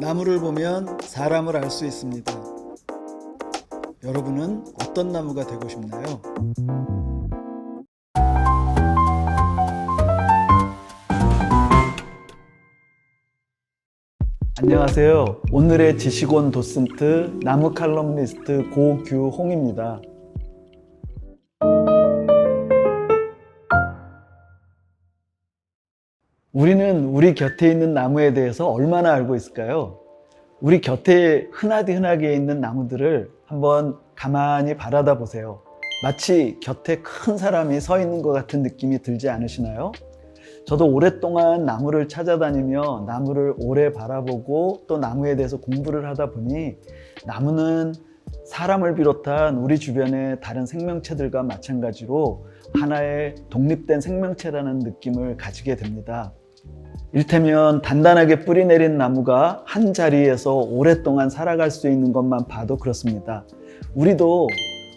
나무를 보면 사람을 알 수 있습니다. 여러분은 어떤 나무가 되고 싶나요? 안녕하세요. 오늘의 지식원 도슨트 나무 칼럼니스트 고규홍입니다. 우리는 우리 곁에 있는 나무에 대해서 얼마나 알고 있을까요? 우리 곁에 흔하디 흔하게 있는 나무들을 한번 가만히 바라다 보세요. 마치 곁에 큰 사람이 서 있는 것 같은 느낌이 들지 않으시나요? 저도 오랫동안 나무를 찾아다니며 나무를 오래 바라보고 또 나무에 대해서 공부를 하다 보니 나무는 사람을 비롯한 우리 주변의 다른 생명체들과 마찬가지로 하나의 독립된 생명체라는 느낌을 가지게 됩니다. 일테면 단단하게 뿌리 내린 나무가 한 자리에서 오랫동안 살아갈 수 있는 것만 봐도 그렇습니다. 우리도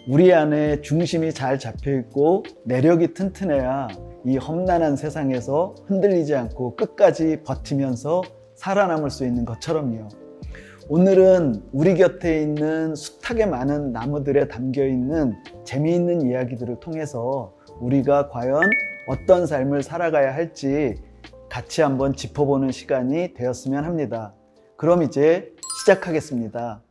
우리 안에 중심이 잘 잡혀 있고 내력이 튼튼해야 이 험난한 세상에서 흔들리지 않고 끝까지 버티면서 살아남을 수 있는 것처럼요. 오늘은 우리 곁에 있는 숱하게 많은 나무들에 담겨 있는 재미있는 이야기들을 통해서 우리가 과연 어떤 삶을 살아가야 할지 같이 한번 짚어보는 시간이 되었으면 합니다. 그럼 이제 시작하겠습니다.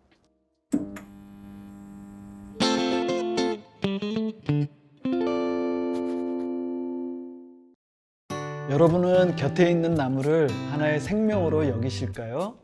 여러분은 곁에 있는 나무를 하나의 생명으로 여기실까요?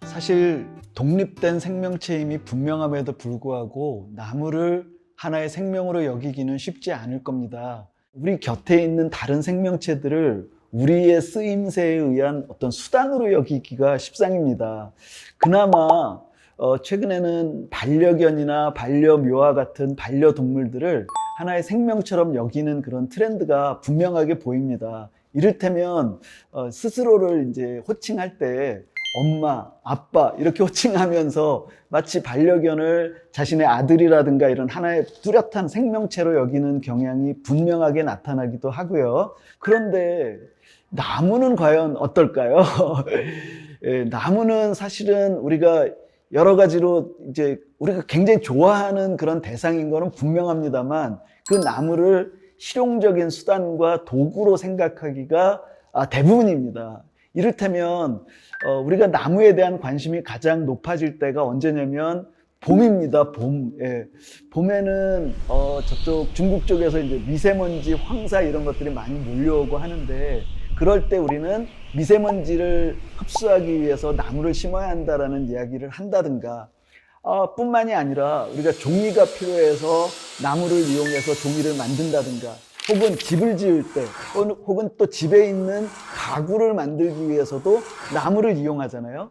사실 독립된 생명체임이 분명함에도 불구하고 나무를 하나의 생명으로 여기기는 쉽지 않을 겁니다. 우리 곁에 있는 다른 생명체들을 우리의 쓰임새에 의한 어떤 수단으로 여기기가 십상입니다. 그나마 어, 최근에는 반려견이나 반려묘와 같은 반려동물들을 하나의 생명처럼 여기는 그런 트렌드가 분명하게 보입니다. 이를테면 어, 스스로를 이제 호칭할 때 엄마, 아빠 이렇게 호칭하면서 마치 반려견을 자신의 아들이라든가 이런 하나의 뚜렷한 생명체로 여기는 경향이 분명하게 나타나기도 하고요. 그런데 나무는 과연 어떨까요? 예, 나무는 사실은 우리가 여러 가지로 이제 우리가 굉장히 좋아하는 그런 대상인 거는 분명합니다만 그 나무를 실용적인 수단과 도구로 생각하기가 아, 대부분입니다. 이를테면 어, 우리가 나무에 대한 관심이 가장 높아질 때가 언제냐면 봄입니다. 봄. 예. 봄에는 어, 저쪽 중국 쪽에서 이제 미세먼지, 황사 이런 것들이 많이 몰려오고 하는데 그럴 때 우리는 미세먼지를 흡수하기 위해서 나무를 심어야 한다라는 이야기를 한다든가 어, 뿐만이 아니라 우리가 종이가 필요해서 나무를 이용해서 종이를 만든다든가 혹은 집을 지을 때 혹은 또 집에 있는 가구를 만들기 위해서도 나무를 이용하잖아요.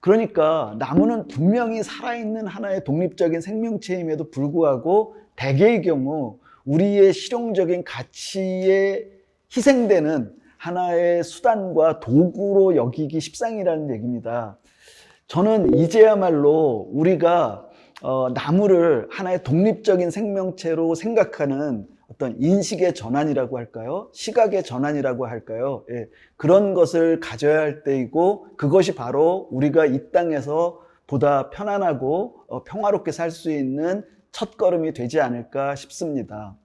그러니까 나무는 분명히 살아있는 하나의 독립적인 생명체임에도 불구하고 대개의 경우 우리의 실용적인 가치에 희생되는 하나의 수단과 도구로 여기기 십상이라는 얘기입니다. 저는 이제야말로 우리가 어, 나무를 하나의 독립적인 생명체로 생각하는 어떤 인식의 전환이라고 할까요? 시각의 전환이라고 할까요? 예, 그런 것을 가져야 할 때이고 그것이 바로 우리가 이 땅에서 보다 편안하고 어, 평화롭게 살 수 있는 첫 걸음이 되지 않을까 싶습니다.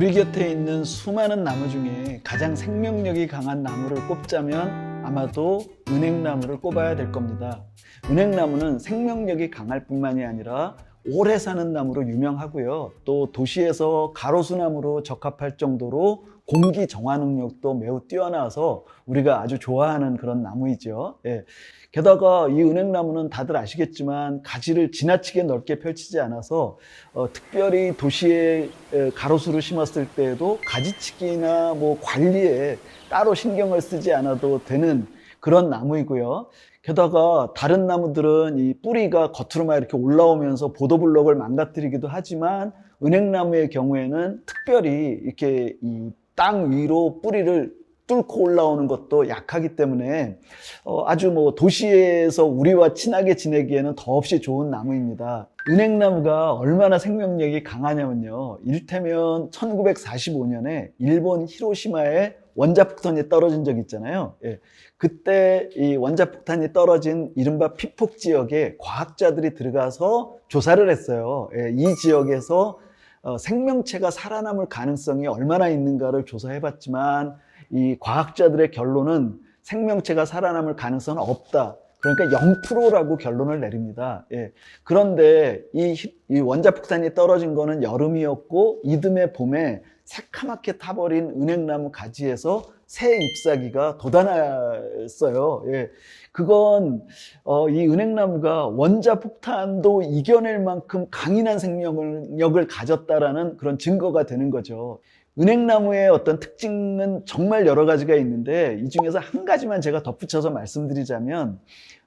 우리 곁에 있는 수많은 나무 중에 가장 생명력이 강한 나무를 꼽자면 아마도 은행나무를 꼽아야 될 겁니다. 은행나무는 생명력이 강할 뿐만이 아니라 오래 사는 나무로 유명하고요. 또 도시에서 가로수나무로 적합할 정도로 공기 정화 능력도 매우 뛰어나서 우리가 아주 좋아하는 그런 나무이죠. 예. 게다가 이 은행나무는 다들 아시겠지만 가지를 지나치게 넓게 펼치지 않아서 어, 특별히 도시에 가로수를 심었을 때에도 가지치기나 뭐 관리에 따로 신경을 쓰지 않아도 되는 그런 나무이고요. 게다가 다른 나무들은 이 뿌리가 겉으로만 이렇게 올라오면서 보도블록을 망가뜨리기도 하지만 은행나무의 경우에는 특별히 이렇게 이 땅 위로 뿌리를 뚫고 올라오는 것도 약하기 때문에 어, 아주 뭐 도시에서 우리와 친하게 지내기에는 더없이 좋은 나무입니다. 은행나무가 얼마나 생명력이 강하냐면요. 이를테면 1945년에 일본 히로시마에 원자폭탄이 떨어진 적 있잖아요. 예. 그때 이 원자폭탄이 떨어진 이른바 피폭 지역에 과학자들이 들어가서 조사를 했어요. 예, 이 지역에서 어, 생명체가 살아남을 가능성이 얼마나 있는가를 조사해 봤지만 이 과학자들의 결론은 생명체가 살아남을 가능성은 없다. 그러니까 0%라고 결론을 내립니다. 예. 그런데 이, 히- 이 원자폭탄이 떨어진 거는 여름이었고 이듬해 봄에 새카맣게 타버린 은행나무 가지에서 새 잎사귀가 돋아났어요. 예. 그건 어, 이 은행나무가 원자폭탄도 이겨낼 만큼 강인한 생명력을 가졌다라는 그런 증거가 되는 거죠. 은행나무의 어떤 특징은 정말 여러 가지가 있는데 이 중에서 한 가지만 제가 덧붙여서 말씀드리자면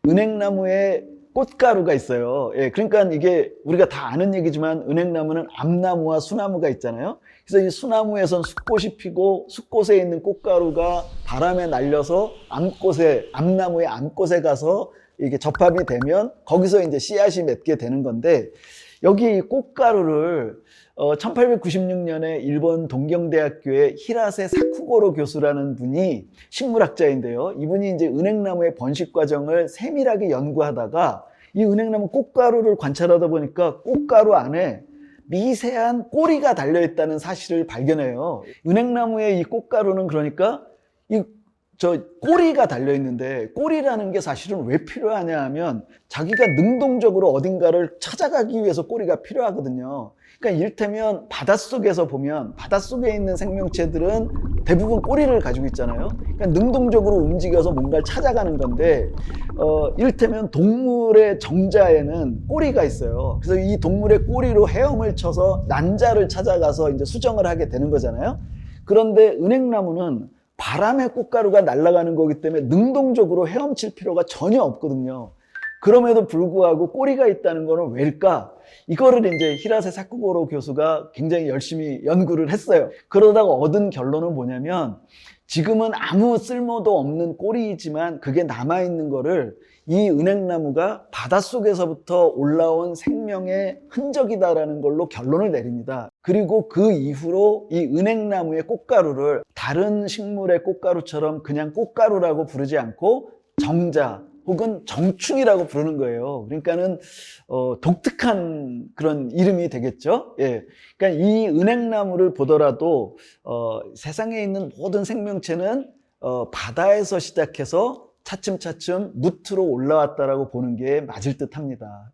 은행나무에 꽃가루가 있어요. 예, 그러니까 이게 우리가 다 아는 얘기지만 은행나무는 암나무와 수나무가 있잖아요. 그래서 이 수나무에선 숫꽃이 피고 숫꽃에 있는 꽃가루가 바람에 날려서 암꽃에 암나무의 암꽃에 가서 이게 접합이 되면 거기서 이제 씨앗이 맺게 되는 건데 여기 이 꽃가루를 어, 1896년에 일본 동경대학교의 히라세 사쿠고로 교수라는 분이 식물학자인데요. 이분이 이제 은행나무의 번식 과정을 세밀하게 연구하다가 이 은행나무 꽃가루를 관찰하다 보니까 꽃가루 안에 미세한 꼬리가 달려 있다는 사실을 발견해요. 은행나무의 이 꽃가루는 그러니까 이 저 꼬리가 달려 있는데 꼬리라는 게 사실은 왜 필요하냐 하면 자기가 능동적으로 어딘가를 찾아가기 위해서 꼬리가 필요하거든요. 그러니까 이를테면 바닷속에서 보면 바닷속에 있는 생명체들은 대부분 꼬리를 가지고 있잖아요. 그러니까 능동적으로 움직여서 뭔가를 찾아가는 건데 어, 이를테면 동물의 정자에는 꼬리가 있어요. 그래서 이 동물의 꼬리로 헤엄을 쳐서 난자를 찾아가서 이제 수정을 하게 되는 거잖아요. 그런데 은행나무는 바람의 꽃가루가 날아가는 거기 때문에 능동적으로 헤엄칠 필요가 전혀 없거든요. 그럼에도 불구하고 꼬리가 있다는 거는 왜일까? 이거를 이제 히라세 사쿠고로 교수가 굉장히 열심히 연구를 했어요. 그러다가 얻은 결론은 뭐냐면 지금은 아무 쓸모도 없는 꼬리이지만 그게 남아있는 거를 이 은행나무가 바닷속에서부터 올라온 생명의 흔적이다라는 걸로 결론을 내립니다. 그리고 그 이후로 이 은행나무의 꽃가루를 다른 식물의 꽃가루처럼 그냥 꽃가루라고 부르지 않고 정자 혹은 정충이라고 부르는 거예요. 그러니까는 어, 독특한 그런 이름이 되겠죠. 예. 그러니까 이 은행나무를 보더라도 어, 세상에 있는 모든 생명체는 어, 바다에서 시작해서 차츰차츰 무트로 올라왔다라고 보는 게 맞을 듯 합니다.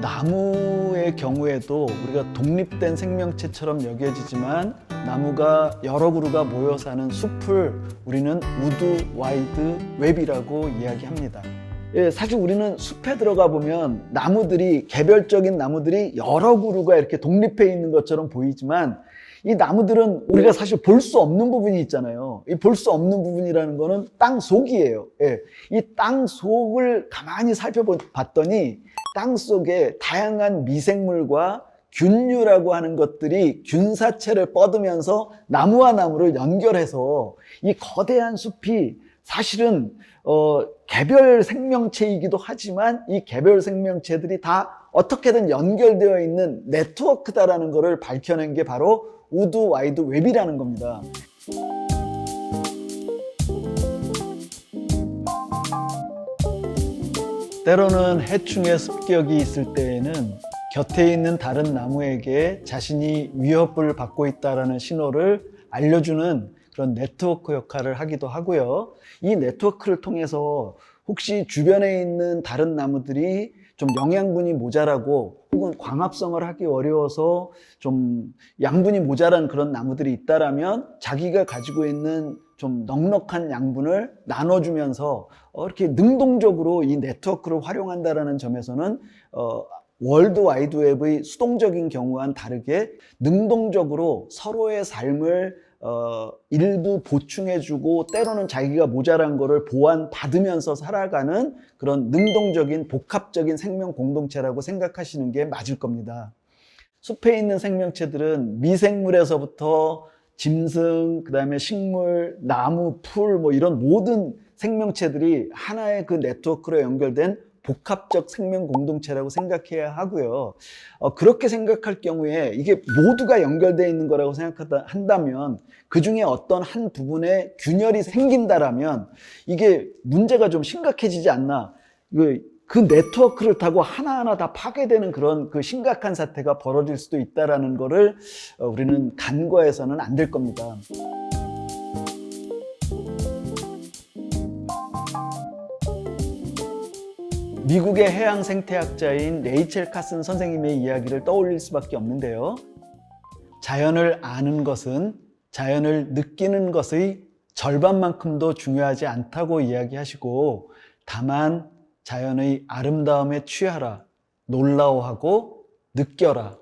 나무의 경우에도 우리가 독립된 생명체처럼 여겨지지만 나무가 여러 그루가 모여 사는 숲을 우리는 우드 와이드 웹이라고 이야기합니다. 예, 사실 우리는 숲에 들어가 보면 나무들이 개별적인 나무들이 여러 그루가 이렇게 독립해 있는 것처럼 보이지만 이 나무들은 우리가 사실 볼 수 없는 부분이 있잖아요. 이 볼 수 없는 부분이라는 거는 땅 속이에요. 예. 이땅 속을 가만히 살펴봤더니 땅 속에 다양한 미생물과 균류라고 하는 것들이 균사체를 뻗으면서 나무와 나무를 연결해서 이 거대한 숲이 사실은 어, 개별 생명체이기도 하지만 이 개별 생명체들이 다 어떻게든 연결되어 있는 네트워크다라는 것을 밝혀낸 게 바로 우드 와이드 웹이라는 겁니다. 때로는 해충의 습격이 있을 때에는 곁에 있는 다른 나무에게 자신이 위협을 받고 있다라는 신호를 알려주는 그런 네트워크 역할을 하기도 하고요. 이 네트워크를 통해서 혹시 주변에 있는 다른 나무들이 좀 영양분이 모자라고 혹은 광합성을 하기 어려워서 좀 양분이 모자란 그런 나무들이 있다라면 자기가 가지고 있는 좀 넉넉한 양분을 나눠주면서 어, 이렇게 능동적으로 이 네트워크를 활용한다라는 점에서는 어, 월드 와이드 웹의 수동적인 경우와는 다르게 능동적으로 서로의 삶을 어, 일부 보충해주고 때로는 자기가 모자란 거를 보완 받으면서 살아가는 그런 능동적인 복합적인 생명 공동체라고 생각하시는 게 맞을 겁니다. 숲에 있는 생명체들은 미생물에서부터 짐승, 그 다음에 식물, 나무, 풀, 뭐 이런 모든 생명체들이 하나의 그 네트워크로 연결된 복합적 생명 공동체라고 생각해야 하고요. 어, 그렇게 생각할 경우에 이게 모두가 연결되어 있는 거라고 생각한다면 그 중에 어떤 한 부분에 균열이 생긴다라면 이게 문제가 좀 심각해지지 않나. 그, 그 네트워크를 타고 하나하나 다 파괴되는 그런 그 심각한 사태가 벌어질 수도 있다라는 거를 어, 우리는 간과해서는 안 될 겁니다. 미국의 해양 생태학자인 레이첼 카슨 선생님의 이야기를 떠올릴 수밖에 없는데요. 자연을 아는 것은 자연을 느끼는 것의 절반만큼도 중요하지 않다고 이야기하시고 다만 자연의 아름다움에 취하라, 놀라워하고 느껴라.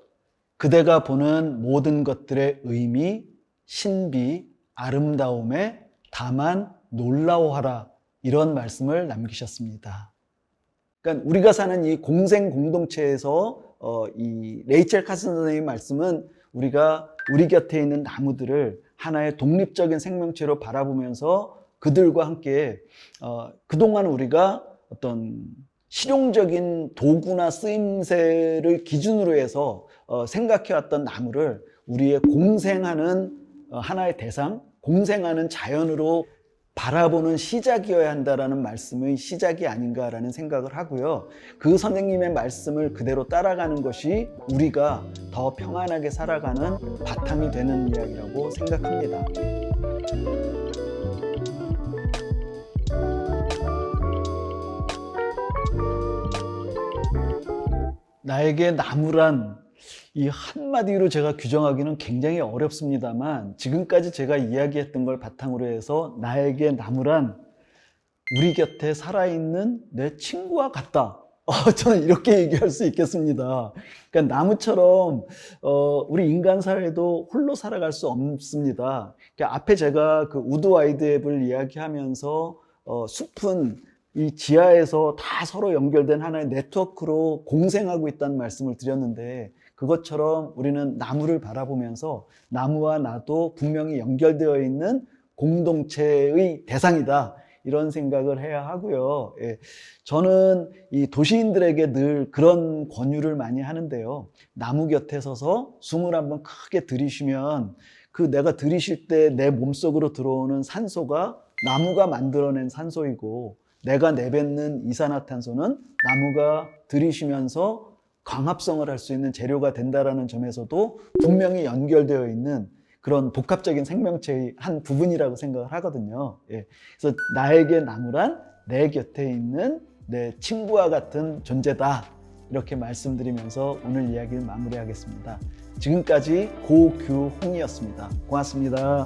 그대가 보는 모든 것들의 의미, 신비, 아름다움에 다만 놀라워하라. 이런 말씀을 남기셨습니다. 그러니까 우리가 사는 이 공생 공동체에서 어, 이 레이첼 카슨 선생님의 말씀은 우리가 우리 곁에 있는 나무들을 하나의 독립적인 생명체로 바라보면서 그들과 함께 어, 그동안 우리가 어떤 실용적인 도구나 쓰임새를 기준으로 해서 어, 생각해왔던 나무를 우리의 공생하는 어, 하나의 대상, 공생하는 자연으로 바라보는 시작이어야 한다라는 말씀의 시작이 아닌가라는 생각을 하고요. 그 선생님의 말씀을 그대로 따라가는 것이 우리가 더 평안하게 살아가는 바탕이 되는 이야기라고 생각합니다. 나에게 나무란 이 한마디로 제가 규정하기는 굉장히 어렵습니다만 지금까지 제가 이야기했던 걸 바탕으로 해서 나에게 나무란 우리 곁에 살아있는 내 친구와 같다. 어, 저는 이렇게 얘기할 수 있겠습니다. 그러니까 나무처럼 어, 우리 인간 사회도 홀로 살아갈 수 없습니다. 그러니까 앞에 제가 그 우드 와이드 앱을 이야기하면서 어, 숲은 이 지하에서 다 서로 연결된 하나의 네트워크로 공생하고 있다는 말씀을 드렸는데 그것처럼 우리는 나무를 바라보면서 나무와 나도 분명히 연결되어 있는 공동체의 대상이다. 이런 생각을 해야 하고요. 예, 저는 이 도시인들에게 늘 그런 권유를 많이 하는데요. 나무 곁에 서서 숨을 한번 크게 들이쉬면 그 내가 들이쉴 때 내 몸속으로 들어오는 산소가 나무가 만들어낸 산소이고 내가 내뱉는 이산화탄소는 나무가 들이쉬면서 광합성을 할 수 있는 재료가 된다라는 점에서도 분명히 연결되어 있는 그런 복합적인 생명체의 한 부분이라고 생각을 하거든요. 예. 그래서 나에게 나무란 내 곁에 있는 내 친구와 같은 존재다. 이렇게 말씀드리면서 오늘 이야기를 마무리하겠습니다. 지금까지 고규홍이었습니다. 고맙습니다.